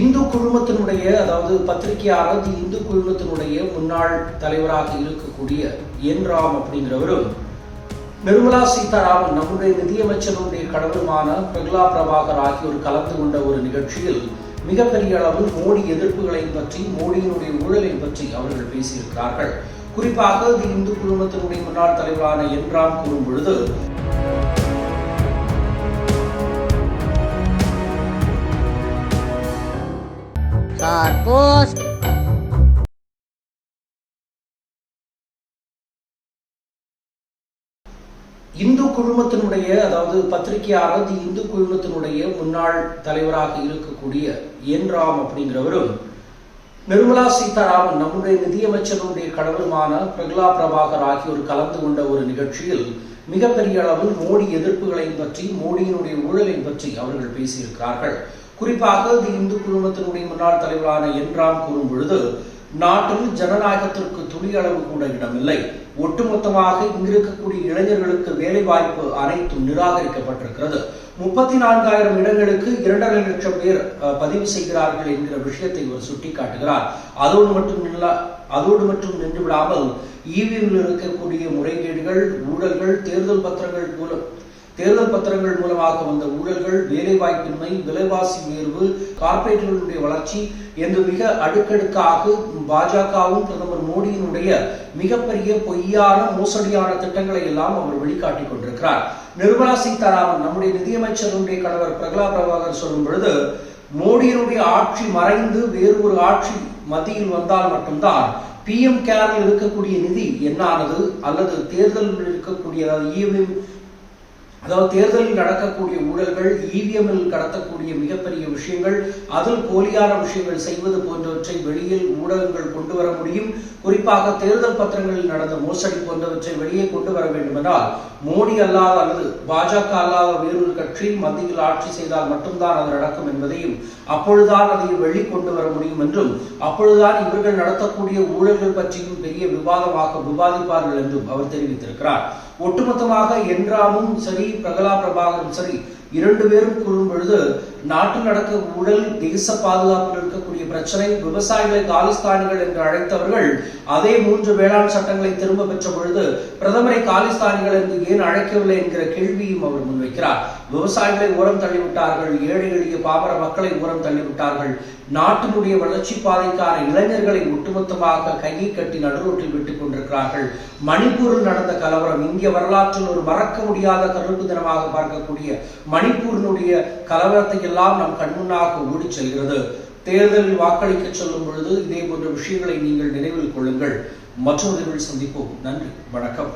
இந்து குழுமத்தினுடைய அதாவது பத்திரிகையாளர் தி இந்து குழுமத்தினுடைய முன்னாள் தலைவராக இருக்கக்கூடிய என் ராம் அப்படிங்கிறவரும் நிர்மலா சீதாராமன் நம்முடைய நிதியமைச்சருடைய கணவருமான பிரகலா பிரபாகர் ஆகியோர் கலந்து கொண்ட ஒரு நிகழ்ச்சியில் மிகப்பெரிய அளவில் மோடி எதிர்ப்புகளை பற்றி மோடியினுடைய ஊழலை பற்றி அவர்கள் பேசியிருக்கிறார்கள். குறிப்பாக தி இந்து குழுமத்தினுடைய முன்னாள் தலைவரான என் ராம் கூறும் பொழுது Carpus. இந்து குழுமத்தினுடைய அதாவது பத்திரிகையாளர் தி இந்து குழுமத்தினுடைய முன்னாள் தலைவராக இருக்கக்கூடிய என் ராம் அப்படிங்கிறவரும் நிர்மலா சீதாராமன் நம்முடைய நிதியமைச்சருடைய கணவருமான பிரகலா பிரபாகர் ஆகியோர் கலந்து கொண்ட ஒரு நிகழ்ச்சியில் மிகப்பெரிய அளவில் மோடி எதிர்ப்புகளை பற்றி மோடியினுடைய ஊழலை பற்றி அவர்கள் பேசியிருக்கிறார்கள் குறிப்பாக தி இந்து குழுமத்தினுடைய முன்னாள் தலைவரான என்றாம் கூறும் பொழுது நாட்டில் ஜனநாயகத்திற்கு துளி அளவு கூட இடமில்லை. ஒட்டுமொத்தமாக இங்கிருக்கக்கூடிய இளைஞர்களுக்கு வேலை வாய்ப்பு அனைத்தும் நிராகரிக்கப்பட்டிருக்கிறது. முப்பத்தி நான்காயிரம் இடங்களுக்கு இரண்டரை லட்சம் பேர் அஹ், பதிவு செய்கிறார்கள் என்கிற விஷயத்தை இவர் சுட்டிக்காட்டுகிறார். அதோடு மட்டும் இல்ல அதோடு மட்டும் நின்று விடாமல் இருக்கக்கூடிய முறைகேடுகள் ஊழல்கள் தேர்தல் பத்திரங்கள் மூலம் தேர்தல் பத்திரங்கள் மூலமாக வந்த ஊழல்கள் வேலைவாய்ப்பின்மை விலைவாசி உயர்வு கார்ப்பரேட்டுகளுடைய வளர்ச்சி என்று மிக அடுக்கடுக்காக பாஜகவும் பிரதமர் மோடியினுடைய மிகப்பெரிய பொய்யான மோசடியான திட்டங்களை எல்லாம் அவர் வெளிக்காட்டிக் கொண்டிருக்கிறார். நிர்மலா சீதாராமன் நம்முடைய நிதியமைச்சருடைய கணவர் பிரகலா பிரபாகர் சொல்லும் பொழுது மோடியினுடைய ஆட்சி மறைந்து வேறு ஒரு ஆட்சி மத்தியில் வந்தால் மட்டும்தான் பிஎம் கேரில் இருக்கக்கூடிய நிதி என்னானது? அல்லது தேர்தலில் இருக்கக்கூடிய அதாவது அதாவது தேர்தலில் நடக்கக்கூடிய ஊழல்கள் இவிஎம்மில் கடத்தக்கூடிய மிகப்பெரிய விஷயங்கள் அதில் போலியான விஷயங்கள் செய்வது போன்றவற்றை வெளியில் ஊடகங்கள் கொண்டு வர முடியும். குறிப்பாக தேர்தல் பத்திரங்களில் நடந்த மோசடி போன்றவற்றை வெளியே கொண்டு வர வேண்டுமென்றால் மோடி அல்லாத அல்லது பாஜக அல்லாத வேறொரு கட்சி மத்தியில் ஆட்சி செய்தால் மட்டும்தான் அது நடக்கும் என்பதையும் அப்பொழுதுதான் அதை வெளிக்கொண்டு வர முடியும் என்றும் அப்பொழுதுதான் இவர்கள் நடத்தக்கூடிய ஊழல்கள் பற்றியும் பெரிய விவாதமாக விவாதிப்பார்கள் என்றும் அவர் தெரிவித்திருக்கிறார். ஒட்டுமொத்தமாக என்றாமும் சரி பிரகலா பிரபாகரும் சரி இரண்டு பேரும் கூறும் பொழுது நாட்டில் நடக்க ஊழல் தேச பாதுகாப்பில் இருக்கக்கூடிய பிரச்சனை விவசாயிகளை காலிஸ்தானிகள் என்று அழைத்தவர்கள் அதே மூன்று வேளாண் சட்டங்களை திரும்ப பெற்ற பொழுது பிரதமரை காலிஸ்தானிகள் என்று ஏன் அழைக்கவில்லை என்கிற கேள்வியும் அவர் முன்வைக்கிறார். விவசாயிகளை ஓரம் தள்ளிவிட்டார்கள் ஏழை எளிய பாமர மக்களை ஓரம் தள்ளிவிட்டார்கள். நாட்டினுடைய வளர்ச்சி பாதைக்கான இளைஞர்களை ஒட்டுமொத்தமாக கையை கட்டி நடுரோட்டில் விட்டுக் கொண்டிருக்கிறார்கள். மணிப்பூரில் நடந்த கலவரம் இந்திய வரலாற்றில் ஒரு மறக்க முடியாத கருப்பு தினமாக பார்க்கக்கூடிய மணிப்பூரினுடைய கலவரத்தை எல்லாம் நம் கண்முன்னாக ஓடிச் செல்கிறது. தேர்தலில் வாக்களிக்க சொல்லும் பொழுது இதே போன்ற விஷயங்களை நீங்கள் நினைவில் கொள்ளுங்கள். மற்றொரு சந்திப்போம். நன்றி. வணக்கம்.